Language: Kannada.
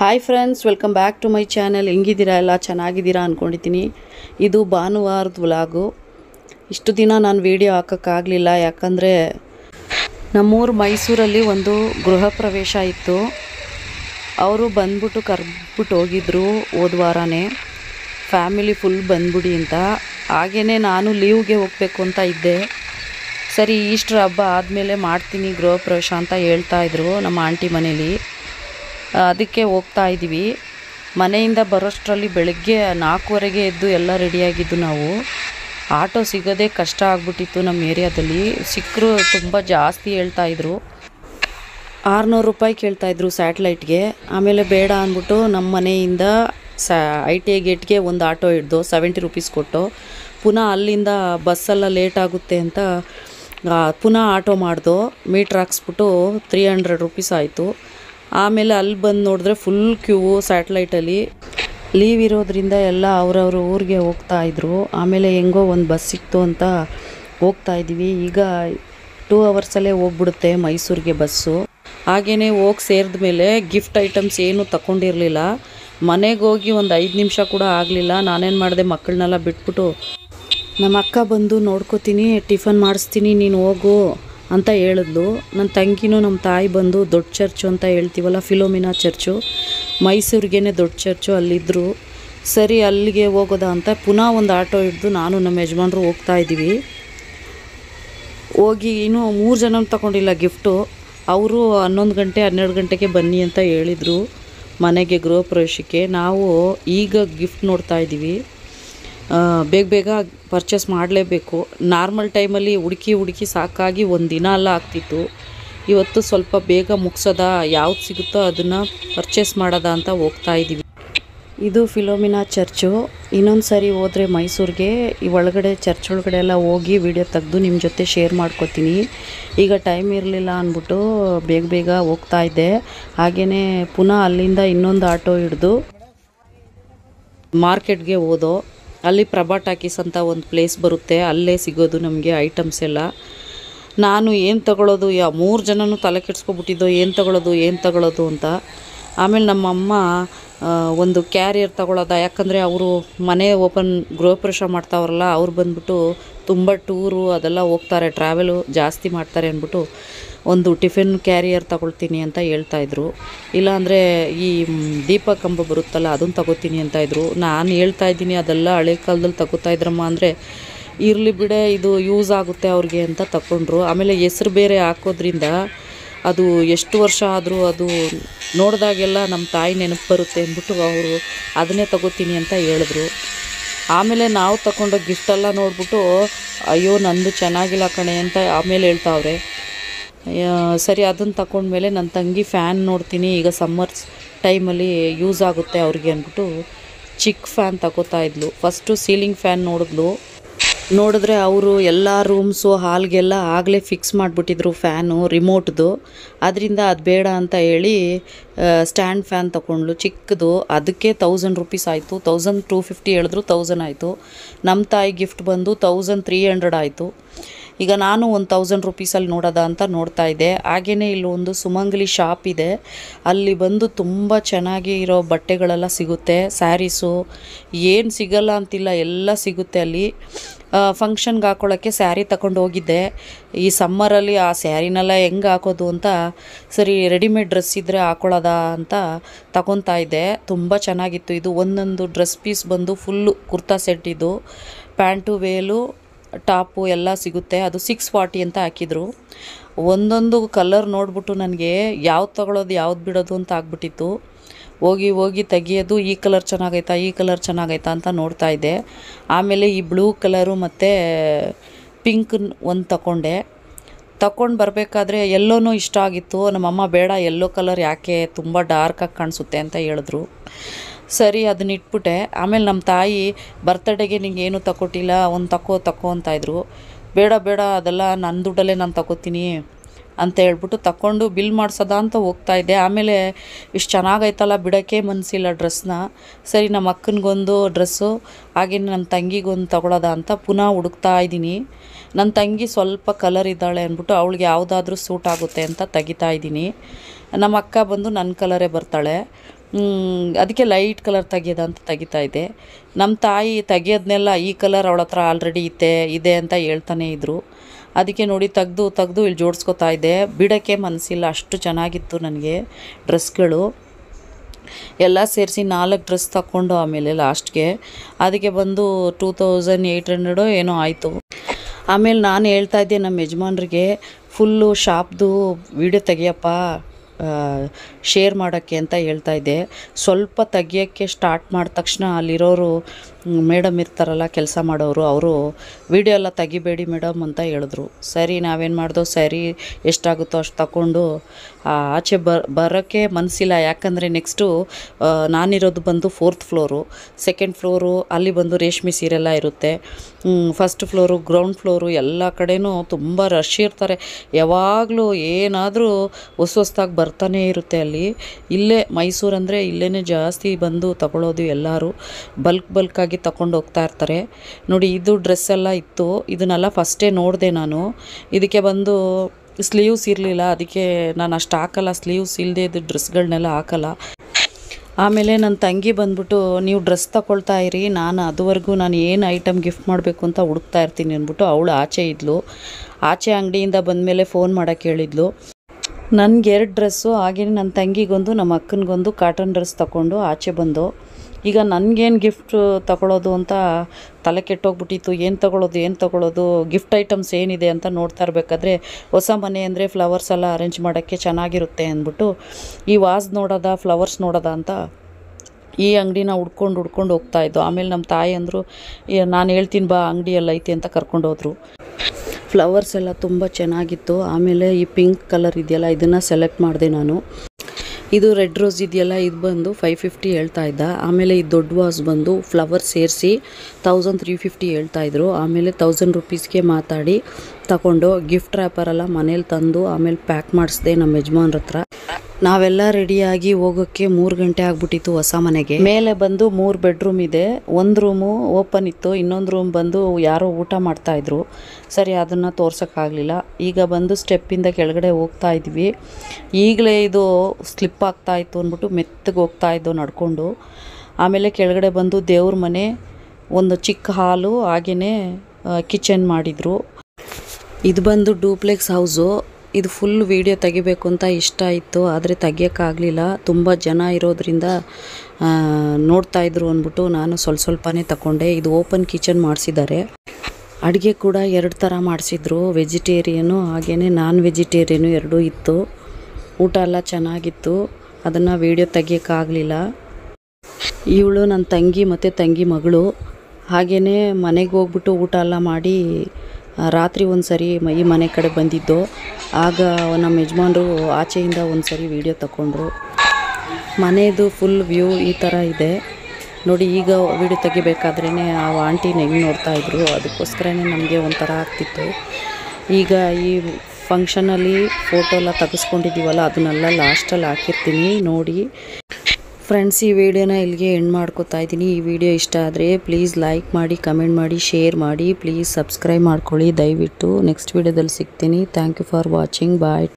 Hi friends welcome back to my channel ಹೆಂಗಿದ್ದೀರಾ? ಎಲ್ಲ ಚೆನ್ನಾಗಿದ್ದೀರಾ ಅಂದ್ಕೊಂಡಿದ್ದೀನಿ ಇದು ಭಾನುವಾರದ ವ್ಲಾಗು. ಇಷ್ಟು ದಿನ ನಾನು ವೀಡಿಯೋ ಹಾಕೋಕ್ಕಾಗಲಿಲ್ಲ. ಯಾಕಂದರೆ ನಮ್ಮೂರು ಮೈಸೂರಲ್ಲಿ ಒಂದು ಗೃಹ ಪ್ರವೇಶ ಇತ್ತು. ಅವರು ಬಂದ್ಬಿಟ್ಟು ಕರ್ಬಿಟ್ಟು ಹೋಗಿದ್ರು ಹೋದ ವಾರನೇ. ಫ್ಯಾಮಿಲಿ ಫುಲ್ ಬಂದ್ಬಿಡಿ ಅಂತ. ಹಾಗೇ ನಾನು ಲೀವ್ಗೆ ಹೋಗಬೇಕು ಅಂತ ಇದ್ದೆ. ಸರಿ ಈಸ್ಟ್ರ್ ಹಬ್ಬ ಆದಮೇಲೆ ಮಾಡ್ತೀನಿ ಗೃಹ ಪ್ರವೇಶ ಅಂತ ಹೇಳ್ತಾ ಇದ್ರು ನಮ್ಮ ಆಂಟಿ ಮನೇಲಿ. ಅದಕ್ಕೆ ಹೋಗ್ತಾ ಇದ್ದೀವಿ. ಮನೆಯಿಂದ ಬರೋಷ್ಟರಲ್ಲಿ ಬೆಳಗ್ಗೆ ನಾಲ್ಕೂವರೆಗೆ ಎದ್ದು ಎಲ್ಲ ರೆಡಿಯಾಗಿದ್ದು ನಾವು. ಆಟೋ ಸಿಗೋದೇ ಕಷ್ಟ ಆಗ್ಬಿಟ್ಟಿತ್ತು ನಮ್ಮ ಏರಿಯಾದಲ್ಲಿ. ಸಿಕ್ಕರು ತುಂಬ ಜಾಸ್ತಿ ಹೇಳ್ತಾ ಇದ್ರು. ಆರುನೂರು ರೂಪಾಯಿ ಕೇಳ್ತಾಯಿದ್ರು ಸ್ಯಾಟ್ಲೈಟ್ಗೆ. ಆಮೇಲೆ ಬೇಡ ಅಂದ್ಬಿಟ್ಟು ನಮ್ಮ ಮನೆಯಿಂದ ಸ್ಯಾ ಐ ಟಿ ಐ ಗೇಟ್ಗೆ ಒಂದು ಆಟೋ ಹಿಡ್ದು ಸೆವೆಂಟಿ ರುಪೀಸ್ ಕೊಟ್ಟು ಪುನಃ ಅಲ್ಲಿಂದ ಬಸ್ಸೆಲ್ಲ ಲೇಟ್ ಆಗುತ್ತೆ ಅಂತ ಪುನಃ ಆಟೋ ಮಾಡಿದೋ ಮೀಟ್ರ್ ಹಾಕ್ಸ್ಬಿಟ್ಟು ತ್ರೀ ಹಂಡ್ರೆಡ್ ರುಪೀಸ್ ಆಯಿತು. ಆಮೇಲೆ ಅಲ್ಲಿ ಬಂದು ನೋಡಿದ್ರೆ ಫುಲ್ ಕ್ಯೂ ಸ್ಯಾಟ್ಲೈಟಲ್ಲಿ ಲೀವ್ ಇರೋದ್ರಿಂದ ಎಲ್ಲ ಅವ್ರವ್ರ ಊರಿಗೆ ಹೋಗ್ತಾ ಇದ್ರು. ಆಮೇಲೆ ಹೆಂಗೋ ಒಂದು ಬಸ್ ಸಿಕ್ತು ಅಂತ ಹೋಗ್ತಾ ಇದ್ದೀವಿ. ಈಗ ಟೂ ಅವರ್ಸಲ್ಲೇ ಹೋಗ್ಬಿಡುತ್ತೆ ಮೈಸೂರಿಗೆ ಬಸ್ಸು ಹಾಗೆಯೇ ಹೋಗಿ ಸೇರಿದ ಮೇಲೆ ಗಿಫ್ಟ್ ಐಟಮ್ಸ್ ಏನು ತಗೊಂಡಿರಲಿಲ್ಲ ಮನೆಗೆ ಹೋಗಿ ಒಂದು ಐದು ನಿಮಿಷ ಕೂಡ ಆಗಲಿಲ್ಲ. ನಾನೇನು ಮಾಡಿದೆ ಮಕ್ಕಳನ್ನೆಲ್ಲ ಬಿಟ್ಬಿಟ್ಟು ನಮ್ಮ ಅಕ್ಕ ಬಂದು ನೋಡ್ಕೋತೀನಿ, ಟಿಫನ್ ಮಾಡಿಸ್ತೀನಿ, ನೀನು ಹೋಗು. ಅಂತ ಹೇಳಿದ್ಲು. ನನ್ನ ತಂಗಿನೂ ನಮ್ಮ ತಾಯಿ ಬಂದು ದೊಡ್ಡ ಚರ್ಚು ಅಂತ ಹೇಳ್ತೀವಲ್ಲ, ಫಿಲೋಮಿನಾ ಚರ್ಚು. ಮೈಸೂರಿಗೇ ದೊಡ್ಡ ಚರ್ಚು ಅಲ್ಲಿದ್ದರು ಸರಿ, ಅಲ್ಲಿಗೆ ಹೋಗೋದಾ ಅಂತ ಪುನಃ ಒಂದು ಆಟೋ ಹಿಡ್ದು ನಾನು ನಮ್ಮ ಯಜಮಾನರು ಹೋಗ್ತಾ ಇದ್ದೀವಿ. ಹೋಗಿ ಇನ್ನೂ ಮೂರು ಜನ ತಗೊಂಡಿಲ್ಲ ಗಿಫ್ಟು. ಅವರು ಹನ್ನೊಂದು ಗಂಟೆ, ಹನ್ನೆರಡು ಗಂಟೆಗೆ ಬನ್ನಿ ಅಂತ ಹೇಳಿದರು ಮನೆಗೆ ಗೃಹ ಪ್ರವೇಶಕ್ಕೆ. ನಾವು ಈಗ ಗಿಫ್ಟ್ ನೋಡ್ತಾ ಇದ್ದೀವಿ. ಬೇಗ ಬೇಗ ಪರ್ಚೇಸ್ ಮಾಡಲೇಬೇಕು. ನಾರ್ಮಲ್ ಟೈಮಲ್ಲಿ ಹುಡುಕಿ ಹುಡುಕಿ ಸಾಕಾಗಿ ಒಂದು ದಿನ ಎಲ್ಲ ಆಗ್ತಿತ್ತು. ಇವತ್ತು ಸ್ವಲ್ಪ ಬೇಗ ಮುಗ್ಸೋದ, ಯಾವ್ದು ಸಿಗುತ್ತೋ ಅದನ್ನು ಪರ್ಚೇಸ್ ಮಾಡೋದ ಅಂತ ಹೋಗ್ತಾ ಇದ್ದೀವಿ ಇದು ಫಿಲೋಮಿನಾ ಚರ್ಚು ಇನ್ನೊಂದು ಸಾರಿ ಹೋದರೆ ಮೈಸೂರಿಗೆ. ಈ ಒಳಗಡೆ ಚರ್ಚ್ ಒಳಗಡೆ ಎಲ್ಲ ಹೋಗಿ ವಿಡಿಯೋ ತೆಗೆದು ನಿಮ್ಮ ಜೊತೆ ಶೇರ್ ಮಾಡ್ಕೋತೀನಿ. ಈಗ ಟೈಮ್ ಇರಲಿಲ್ಲ ಅಂದ್ಬಿಟ್ಟು ಬೇಗ ಬೇಗ ಹೋಗ್ತಾ ಇದ್ದೆ. ಹಾಗೆಯೇ ಪುನಃ ಅಲ್ಲಿಂದ ಇನ್ನೊಂದು ಆಟೋ ಹಿಡ್ದು ಮಾರ್ಕೆಟ್ಗೆ ಹೋದೋ. ಅಲ್ಲಿ ಪ್ರಭಾ ಟಾಕೀಸ್ ಅಂತ ಒಂದು ಪ್ಲೇಸ್ ಬರುತ್ತೆ, ಅಲ್ಲೇ ಸಿಗೋದು ನಮಗೆ ಐಟಮ್ಸ್ ಎಲ್ಲ. ನಾನು ಏನು ತಗೊಳ್ಳೋದು ಯಾ ಮೂರು ಜನನೂ ತಲೆ ಕೆಡ್ಸ್ಕೊಬಿಟ್ಟಿದ್ದೋ, ಏನು ತಗೊಳ್ಳೋದು ಏನು ತಗೊಳ್ಳೋದು ಅಂತ. ಆಮೇಲೆ ನಮ್ಮಮ್ಮ ಒಂದು ಕ್ಯಾರಿಯರ್ ತಗೊಳೋದ. ಯಾಕಂದರೆ ಅವರು ಮನೆ ಓಪನ್ ಗೃಹಪ್ರವೇಶ ಮಾಡ್ತಾವ್ರಲ್ಲ, ಅವ್ರು ಬಂದ್ಬಿಟ್ಟು ತುಂಬ ಟೂರು ಅದೆಲ್ಲ ಹೋಗ್ತಾರೆ ಟ್ರಾವೆಲು ಜಾಸ್ತಿ ಮಾಡ್ತಾರೆ ಅಂದ್ಬಿಟ್ಟು ಒಂದು ಟಿಫಿನ್ ಕ್ಯಾರಿಯರ್ ತಗೊಳ್ತೀನಿ ಅಂತ ಹೇಳ್ತಾ ಇದ್ರು. ಇಲ್ಲಾಂದರೆ ಈ ದೀಪ ಕಂಬ ಬರುತ್ತಲ್ಲ ಅದನ್ನು ತಗೋತೀನಿ ಅಂತ ಇದ್ರು. ನಾನು ಹೇಳ್ತಾ ಇದ್ದೀನಿ, ಅದೆಲ್ಲ ಹಳೆ ಕಾಲದಲ್ಲಿ ತಗೋತಾ ಇದ್ರಮ್ಮ ಅಂದರೆ ಇರಲಿ ಬಿಡೆ, ಇದು ಯೂಸ್ ಆಗುತ್ತೆ ಅವ್ರಿಗೆ ಅಂತ ತಗೊಂಡ್ರು ಆಮೇಲೆ ಹೆಸ್ರು ಬೇರೆ ಹಾಕೋದ್ರಿಂದ ಅದು ಎಷ್ಟು ವರ್ಷ ಆದರೂ ಅದು ನೋಡಿದಾಗೆಲ್ಲ ನಮ್ಮ ತಾಯಿ ನೆನಪು ಬರುತ್ತೆ ಅಂದ್ಬಿಟ್ಟು ಅವರು ಅದನ್ನೇ ತಗೋತೀನಿ ಅಂತ ಹೇಳಿದ್ರು. ಆಮೇಲೆ ನಾವು ತಗೊಂಡೋ ಗಿಫ್ಟೆಲ್ಲ ನೋಡಿಬಿಟ್ಟು, ಅಯ್ಯೋ, ನಂದು ಚೆನ್ನಾಗಿಲ್ಲ ಕಣೆ ಅಂತ ಆಮೇಲೆ ಹೇಳ್ತಾವ್ರೆ. ಸರಿ ಅದನ್ನು ತಗೊಂಡ್ಮೇಲೆ ನನ್ನ ತಂಗಿ ಫ್ಯಾನ್ ನೋಡ್ತೀನಿ, ಈಗ ಸಮ್ಮರ್ಸ್ ಟೈಮಲ್ಲಿ ಯೂಸ್ ಆಗುತ್ತೆ ಅವ್ರಿಗೆ ಅಂದ್ಬಿಟ್ಟು ಚಿಕ್ಕ ಫ್ಯಾನ್ ತಗೋತಾ ಇದ್ಲು. ಫಸ್ಟು ಸೀಲಿಂಗ್ ಫ್ಯಾನ್ ನೋಡಿದ್ಲು. ನೋಡಿದ್ರೆ ಅವರು ಎಲ್ಲ ರೂಮ್ಸು ಹಾಲ್ಗೆಲ್ಲ ಆಗಲೇ ಫಿಕ್ಸ್ ಮಾಡಿಬಿಟ್ಟಿದ್ರು ಫ್ಯಾನು ರಿಮೋಟ್ದು ಅದರಿಂದ ಅದು ಬೇಡ ಅಂತ ಹೇಳಿ ಸ್ಟ್ಯಾಂಡ್ ಫ್ಯಾನ್ ತೊಗೊಂಡ್ಲು ಚಿಕ್ಕದು, ಅದಕ್ಕೆ ತೌಸಂಡ್ ರುಪೀಸ್ ಆಯಿತು. ತೌಸಂಡ್ ಟೂ ಫಿಫ್ಟಿ ಹೇಳಿದ್ರು ತೌಸಂಡ್ ಆಯಿತು. ನಮ್ಮ ತಾಯಿ ಗಿಫ್ಟ್ ಬಂದು ತೌಸಂಡ್ ತ್ರೀ ಹಂಡ್ರೆಡ್ ಆಯಿತು. ಈಗ ನಾನು ಒಂದು ತೌಸಂಡ್ ರುಪೀಸಲ್ಲಿ ನೋಡೋದ ಅಂತ ನೋಡ್ತಾ ಇದ್ದೆ. ಹಾಗೆಯೇ ಇಲ್ಲಿ ಒಂದು ಸುಮಂಗಲಿ ಶಾಪ್ ಇದೆ. ಅಲ್ಲಿ ಬಂದು ತುಂಬ ಚೆನ್ನಾಗಿ ಇರೋ ಬಟ್ಟೆಗಳೆಲ್ಲ ಸಿಗುತ್ತೆ. ಸ್ಯಾರೀಸು ಏನು ಸಿಗಲ್ಲ ಅಂತಿಲ್ಲ, ಎಲ್ಲ ಸಿಗುತ್ತೆ ಅಲ್ಲಿ. ಫಂಕ್ಷನ್ಗೆ ಹಾಕೊಳ್ಳೋಕ್ಕೆ ಸ್ಯಾರಿ ತಗೊಂಡು ಹೋಗಿದ್ದೆ. ಈ ಸಮ್ಮರಲ್ಲಿ ಆ ಸ್ಯಾರಿನೆಲ್ಲ ಹೆಂಗೆ ಹಾಕೋದು ಅಂತ ಸರಿ ರೆಡಿಮೇಡ್ ಡ್ರೆಸ್ ಇದ್ದರೆ ಹಾಕೊಳ್ಳೋದ ಅಂತ ತಗೊತಾ ಇದ್ದೆ. ತುಂಬ ಚೆನ್ನಾಗಿತ್ತು ಇದು. ಒಂದೊಂದು ಡ್ರೆಸ್ ಪೀಸ್ ಬಂದು ಫುಲ್ಲು ಕುರ್ತಾ ಸೆಟ್ ಇದು. ಪ್ಯಾಂಟು, ವೇಲು, ಟಾಪು ಎಲ್ಲ ಸಿಗುತ್ತೆ. ಅದು ಸಿಕ್ಸ್ ಫಾರ್ಟಿ ಅಂತ ಹಾಕಿದ್ರು. ಒಂದೊಂದು ಕಲರ್ ನೋಡಿಬಿಟ್ಟು ನನಗೆ ಯಾವ್ದು ತಗೊಳ್ಳೋದು ಯಾವ್ದು ಬಿಡೋದು ಅಂತ ಆಗ್ಬಿಟ್ಟಿತ್ತು. ಹೋಗಿ ಹೋಗಿ ತೆಗಿಯೋದು, ಈ ಕಲರ್ ಚೆನ್ನಾಗೈತಾ, ಈ ಕಲರ್ ಚೆನ್ನಾಗೈತಾ ಅಂತ ನೋಡ್ತಾ ಇದ್ದೆ. ಆಮೇಲೆ ಈ ಬ್ಲೂ ಕಲರು ಮತ್ತು ಪಿಂಕ್ ಒಂದು ತಗೊಂಡೆ ತಗೊಂಡು ಬರಬೇಕಾದ್ರೆ ಎಲ್ಲೋನೂ ಇಷ್ಟ ಆಗಿತ್ತು. ನಮ್ಮಮ್ಮ, ಬೇಡ ಎಲ್ಲೋ ಕಲರ್ ಯಾಕೆ ತುಂಬ ಡಾರ್ಕಾಗಿ ಕಾಣಿಸುತ್ತೆ? ಅಂತ ಹೇಳಿದ್ರು. ಸರಿ, ಅದನ್ನ ಇಟ್ಬಿಟ್ಟೆ. ಆಮೇಲೆ ನಮ್ಮ ತಾಯಿ ಬರ್ತಡೇಗೆ ನಿಂಗೆ ಏನು ತಗೊಟ್ಟಿಲ್ಲ ಒಂದು ತಕೋ ತಕೋ ಅಂತ ಇದ್ರು. ಬೇಡ ಬೇಡ, ಅದೆಲ್ಲ ನನ್ನ ದುಡ್ಡಲ್ಲೇ ನಾನು ತಗೋತೀನಿ ಅಂತ ಹೇಳ್ಬಿಟ್ಟು ತಗೊಂಡು ಬಿಲ್ ಮಾಡ್ಸೋದ ಅಂತ ಹೋಗ್ತಾ ಇದ್ದೆ ಆಮೇಲೆ ಇಷ್ಟು ಚೆನ್ನಾಗೈತಲ್ಲ ಬಿಡೋಕ್ಕೆ ಮನಸ್ಸಿಲ್ಲ ಡ್ರೆಸ್ನ. ಸರಿ, ನಮ್ಮ ಅಕ್ಕನಿಗೊಂದು ಡ್ರೆಸ್ಸು ಹಾಗೆ ನನ್ನ ತಂಗಿಗೊಂದು ತಗೊಳ್ಳೋದ ಅಂತ ಪುನಃ ಹುಡುಕ್ತಾ ಇದ್ದೀನಿ. ನನ್ನ ತಂಗಿ ಸ್ವಲ್ಪ ಕಲರ್ ಇದ್ದಾಳೆ ಅಂದ್ಬಿಟ್ಟು ಅವಳಿಗೆ ಯಾವುದಾದ್ರೂ ಸೂಟ್ ಆಗುತ್ತೆ ಅಂತ ತೆಗಿತಾ ಇದ್ದೀನಿ. ನಮ್ಮ ಅಕ್ಕ ಬಂದು ನನ್ನ ಕಲರೇ ಬರ್ತಾಳೆ. ಅದಕ್ಕೆ ಲೈಟ್ ಕಲರ್ ತೆಗಿಯೋದ ಅಂತ ತೆಗಿತಾ ಇದ್ದೆ ನಮ್ಮ ತಾಯಿ ತೆಗಿಯೋದ್ನೆಲ್ಲ ಈ ಕಲರ್ ಅವಳ ಹತ್ರ ಆಲ್ರೆಡಿ ಇತ್ತೆ, ಇದೆ ಅಂತ ಹೇಳ್ತಾನೆ ಇದ್ದರು ಅದಕ್ಕೆ ನೋಡಿ ತೆಗ್ದು ತೆಗ್ದು ಇಲ್ಲಿ ಜೋಡಿಸ್ಕೊತಾ ಇದ್ದೆ. ಬಿಡೋಕ್ಕೆ ಮನಸ್ಸಿಲ್ಲ ಅಷ್ಟು ಚೆನ್ನಾಗಿತ್ತು ನನಗೆ ಡ್ರೆಸ್ಗಳು. ಎಲ್ಲ ಸೇರಿಸಿ ನಾಲ್ಕು ಡ್ರೆಸ್ ತಗೊಂಡು ಆಮೇಲೆ ಲಾಸ್ಟ್ಗೆ. ಅದಕ್ಕೆ ಬಂದು ಟೂ ತೌಸಂಡ್ ಏಯ್ಟ್ ಹಂಡ್ರೆಡು ಏನೋ ಆಯಿತು. ಆಮೇಲೆ ನಾನು ಹೇಳ್ತಾ ಇದ್ದೆ ನಮ್ಮ ಯಜಮಾನ್ರಿಗೆ, ಫುಲ್ಲು ಶಾಪ್ದು ವೀಡಿಯೋ ತೆಗಿಯಪ್ಪ ಶೇರ್ ಮಾಡೋಕ್ಕೆ ಅಂತ ಹೇಳ್ತಾ ಇದ್ದೆ. ಸ್ವಲ್ಪ ತೆಗಿಯೋಕ್ಕೆ ಸ್ಟಾರ್ಟ್ ಮಾಡಿದ ತಕ್ಷಣ ಅಲ್ಲಿರೋರು ಮೇಡಮ್ ಇರ್ತಾರಲ್ಲ, ಕೆಲಸ ಮಾಡೋರು, ಅವರು ವೀಡಿಯೋ ಎಲ್ಲ ತೆಗಿಬೇಡಿ ಮೇಡಮ್ ಅಂತ ಹೇಳಿದ್ರು. ಸರಿ, ನಾವೇನು ಮಾಡ್ದೋ ಸರಿ, ಎಷ್ಟಾಗುತ್ತೋ ಅಷ್ಟು ತಗೊಂಡು ಆಚೆ ಬರ್ ಬರೋಕ್ಕೆ ಮನಸ್ಸಿಲ್ಲ ಯಾಕಂದರೆ ನೆಕ್ಸ್ಟು ನಾನಿರೋದು ಬಂದು ಫೋರ್ತ್ ಫ್ಲೋರು ಸೆಕೆಂಡ್ ಫ್ಲೋರು ಅಲ್ಲಿ ಬಂದು ರೇಷ್ಮೆ ಸೀರೆಲ್ಲ ಇರುತ್ತೆ. ಫಸ್ಟ್ ಫ್ಲೋರು ಗ್ರೌಂಡ್ ಫ್ಲೋರು ಎಲ್ಲ ಕಡೆನೂ ತುಂಬ ರಶ್ ಇರ್ತಾರೆ. ಯಾವಾಗಲೂ ಏನಾದರೂ ಹೊಸ ಹೊಸ್ದಾಗಿ ಬರ್ತಾನೆ ಇರುತ್ತೆ ಅಲ್ಲಿ. ಇಲ್ಲೇ ಮೈಸೂರು ಅಂದರೆ ಇಲ್ಲೇ ಜಾಸ್ತಿ ಬಂದು ತಗೊಳ್ಳೋದು ಎಲ್ಲರೂ. ಬಲ್ಕ್ ಬಲ್ಕಾಗಿ ತಗೊಂಡು ಹೋಗ್ತಾ ಇರ್ತಾರೆ. ನೋಡಿ, ಇದು ಡ್ರೆಸ್ ಎಲ್ಲ ಇತ್ತು. ಇದನ್ನೆಲ್ಲ ಫಸ್ಟೇ ನೋಡಿದೆ ನಾನು. ಇದಕ್ಕೆ ಬಂದು ಸ್ಲೀವ್ಸ್ ಇರಲಿಲ್ಲ. ಅದಕ್ಕೆ ನಾನು ಅಷ್ಟು ಹಾಕಲ್ಲ. ಸ್ಲೀವ್ಸ್ ಇಲ್ಲದೆ ಇದು ಡ್ರೆಸ್ಗಳನ್ನೆಲ್ಲ ಹಾಕಲ್ಲ. ಆಮೇಲೆ ನನ್ನ ತಂಗಿ ಬಂದ್ಬಿಟ್ಟು, ನೀವು ಡ್ರೆಸ್ ತಗೊಳ್ತಾ ಇರಿ. ನಾನು ಅದುವರೆಗೂ ನಾನು ಏನು ಐಟಮ್ ಗಿಫ್ಟ್ ಮಾಡಬೇಕು ಅಂತ ಹುಡುಕ್ತಾ ಇರ್ತೀನಿ ಅಂದ್ಬಿಟ್ಟು ಅವಳು ಆಚೆ ಇದ್ಲು. ಆಚೆ ಅಂಗಡಿಯಿಂದ ಬಂದಮೇಲೆ ಫೋನ್ ಮಾಡೋಕ್ಕೆ ಹೇಳಿದ್ಲು. ನನಗೆ ಎರಡು ಡ್ರೆಸ್ಸು ಹಾಗೆಯೇ ನನ್ನ ತಂಗಿಗೊಂದು ನಮ್ಮ ಅಕ್ಕನಿಗೊಂದು ಕಾಟನ್ ಡ್ರೆಸ್ ತಗೊಂಡು ಆಚೆ ಬಂದು ಈಗ ನನಗೇನು ಗಿಫ್ಟ್ ತಗೊಳ್ಳೋದು ಅಂತ ತಲೆ ಕೆಟ್ಟೋಗ್ಬಿಟ್ಟಿತ್ತು, ಏನು ತಗೊಳ್ಳೋದು ಏನು ತಗೊಳ್ಳೋದು ಗಿಫ್ಟ್ ಐಟಮ್ಸ್ ಏನಿದೆ ಅಂತ ನೋಡ್ತಾ ಇರಬೇಕಾದ್ರೆ ಹೊಸ ಮನೆ ಅಂದರೆ ಫ್ಲವರ್ಸ್ ಎಲ್ಲ ಅರೇಂಜ್ ಮಾಡೋಕ್ಕೆ ಚೆನ್ನಾಗಿರುತ್ತೆ ಅಂದ್ಬಿಟ್ಟು ಈ ವಾಸ್ ನೋಡೋದ ಫ್ಲವರ್ಸ್ ನೋಡೋದ ಅಂತ ಈ ಅಂಗಡಿನ ಹುಡ್ಕೊಂಡು ಹುಡ್ಕೊಂಡು ಹೋಗ್ತಾ ಇದ್ದು. ಆಮೇಲೆ ನಮ್ಮ ತಾಯಿ ಅಂದರು ನಾನು ಹೇಳ್ತೀನಿ ಬಾ, ಅಂಗಡಿ ಎಲ್ಲ ಐತಿ ಅಂತ ಕರ್ಕೊಂಡು ಹೋದ್ರು. ಫ್ಲವರ್ಸ್ ಎಲ್ಲ ತುಂಬ ಚೆನ್ನಾಗಿತ್ತು. ಆಮೇಲೆ ಈ ಪಿಂಕ್ ಕಲರ್ ಇದೆಯಲ್ಲ, ಇದನ್ನು ಸೆಲೆಕ್ಟ್ ಮಾಡಿದೆ ನಾನು. ಇದು ರೆಡ್ ರೋಸ್ ಇದೆಯಲ್ಲ, ಇದು ಬಂದು ಫೈವ್ ಫಿಫ್ಟಿ ಹೇಳ್ತಾ ಇದ್ದ. ಆಮೇಲೆ ಈ ದೊಡ್ಡ ವಾಸ್ ಬಂದು ಫ್ಲವರ್ ಸೇರಿಸಿ ತೌಸಂಡ್ ತ್ರೀ ಫಿಫ್ಟಿ ಹೇಳ್ತಾ ಇದ್ರು. ಆಮೇಲೆ ತೌಸಂಡ್ ರುಪೀಸ್ಗೆ ಮಾತಾಡಿ ತಗೊಂಡು ಗಿಫ್ಟ್ ರ್ಯಾಪರೆಲ್ಲ ಮನೇಲಿ ತಂದು ಆಮೇಲೆ ಪ್ಯಾಕ್ ಮಾಡಿಸ್ದೆ ನಮ್ಮ ಯಜಮಾನ್ರ ಹತ್ರ. ನಾವೆಲ್ಲ ರೆಡಿಯಾಗಿ ಹೋಗೋಕ್ಕೆ ಮೂರು ಗಂಟೆ ಆಗ್ಬಿಟ್ಟಿತ್ತು ಹೊಸ ಮನೆಗೆ. ಮೇಲೆ ಬಂದು ಮೂರು ಬೆಡ್ರೂಮ್ ಇದೆ. ಒಂದು ರೂಮು ಓಪನ್ ಇತ್ತು. ಇನ್ನೊಂದು ರೂಮ್ ಬಂದು ಯಾರೋ ಊಟ ಮಾಡ್ತಾ ಇದ್ರು. ಸರಿ ಅದನ್ನು ತೋರ್ಸೋಕ್ಕಾಗಲಿಲ್ಲ ಈಗ ಬಂದು ಸ್ಟೆಪ್ಪಿಂದ ಕೆಳಗಡೆ ಹೋಗ್ತಾ ಇದ್ವಿ. ಈಗಲೇ ಇದು ಸ್ಲಿಪ್ ಆಗ್ತಾ ಇತ್ತು ಅಂದ್ಬಿಟ್ಟು ಮೆತ್ತಗೆ ಹೋಗ್ತಾ ಇದ್ದು ನಡ್ಕೊಂಡು. ಆಮೇಲೆ ಕೆಳಗಡೆ ಬಂದು ದೇವ್ರ ಮನೆ ಒಂದು ಚಿಕ್ಕ ಹಾಲು ಹಾಗೆಯೇ ಕಿಚನ್ ಮಾಡಿದರು. ಇದು ಬಂದು ಡೂಪ್ಲೆಕ್ಸ್ ಹೌಸು ಇದು ಫುಲ್ ವೀಡಿಯೋ ತೆಗಿಬೇಕು ಅಂತ ಇಷ್ಟ ಇತ್ತು ಆದರೆ ತೆಗಿಯೋಕ್ಕಾಗಲಿಲ್ಲ. ತುಂಬ ಜನ ಇರೋದ್ರಿಂದ ನೋಡ್ತಾ ಇದ್ರು ಅಂದ್ಬಿಟ್ಟು ನಾನು ಸ್ವಲ್ಪ ಸ್ವಲ್ಪನೇ ತಗೊಂಡೆ ಇದು ಓಪನ್ ಕಿಚನ್ ಮಾಡಿಸಿದ್ದಾರೆ. ಅಡುಗೆ ಕೂಡ ಎರಡು ಥರ ಮಾಡಿಸಿದ್ರು. ವೆಜಿಟೇರಿಯನು ಹಾಗೇ ನಾನ್ ವೆಜಿಟೇರಿಯನು ಎರಡೂ ಇತ್ತು. ಊಟ ಎಲ್ಲ ಚೆನ್ನಾಗಿತ್ತು. ಅದನ್ನು ವೀಡಿಯೋ ತೆಗಿಯೋಕ್ಕಾಗಲಿಲ್ಲ. ಇವಳು ನನ್ನ ತಂಗಿ ಮತ್ತು ತಂಗಿ ಮಗಳು. ಹಾಗೆಯೇ ಮನೆಗೆ ಹೋಗ್ಬಿಟ್ಟು ಊಟ ಎಲ್ಲ ಮಾಡಿ ರಾತ್ರಿ ಒಂದು ಸರಿ ಈ ಮನೆ ಕಡೆ ಬಂದಿದ್ದು. ಆಗ ನಮ್ಮ ಯಜಮಾನ್ರು ಆಚೆಯಿಂದ ಒಂದು ಸರಿ ವೀಡಿಯೋ ತಗೊಂಡ್ರು ಮನೆಯದು ಫುಲ್ ವ್ಯೂ ಈ ಥರ ಇದೆ. ನೋಡಿ, ಈಗ ವೀಡಿಯೋ ತೆಗಿಬೇಕಾದ್ರೇ ಆ ಆಂಟಿನ ಹೆಂಗೆ ನೋಡ್ತಾ ಇದ್ರು, ಅದಕ್ಕೋಸ್ಕರನೇ ನಮಗೆ ಒಂಥರ ಆಗ್ತಿತ್ತು. ಈಗ ಈ ಫಂಕ್ಷನಲ್ಲಿ ಫೋಟೋ ಎಲ್ಲ ತೆಗೆಸ್ಕೊಂಡಿದ್ದೀವಲ್ಲ, ಅದನ್ನೆಲ್ಲ ಲಾಸ್ಟಲ್ಲಿ ಹಾಕಿರ್ತೀನಿ. ನೋಡಿ. ಫ್ರೆಂಡ್ಸ್, ಈ ವಿಡಿಯೋನ ಇಲ್ಲಿಗೆ ಎಂಡ್ ಮಾಡ್ಕೊತಾ ಇದ್ದೀನಿ. ಈ ವಿಡಿಯೋ ಇಷ್ಟ ಆದರೆ ಪ್ಲೀಸ್ ಲೈಕ್ ಮಾಡಿ ಕಮೆಂಟ್ ಮಾಡಿ ಶೇರ್ ಮಾಡಿ ಪ್ಲೀಸ್ ಸಬ್ಸ್ಕ್ರೈಬ್ ಮಾಡ್ಕೊಳ್ಳಿ. ದಯವಿಟ್ಟು ನೆಕ್ಸ್ಟ್ ವಿಡಿಯೋದಲ್ಲಿ ಸಿಗ್ತೀನಿ. Thank you for watching bye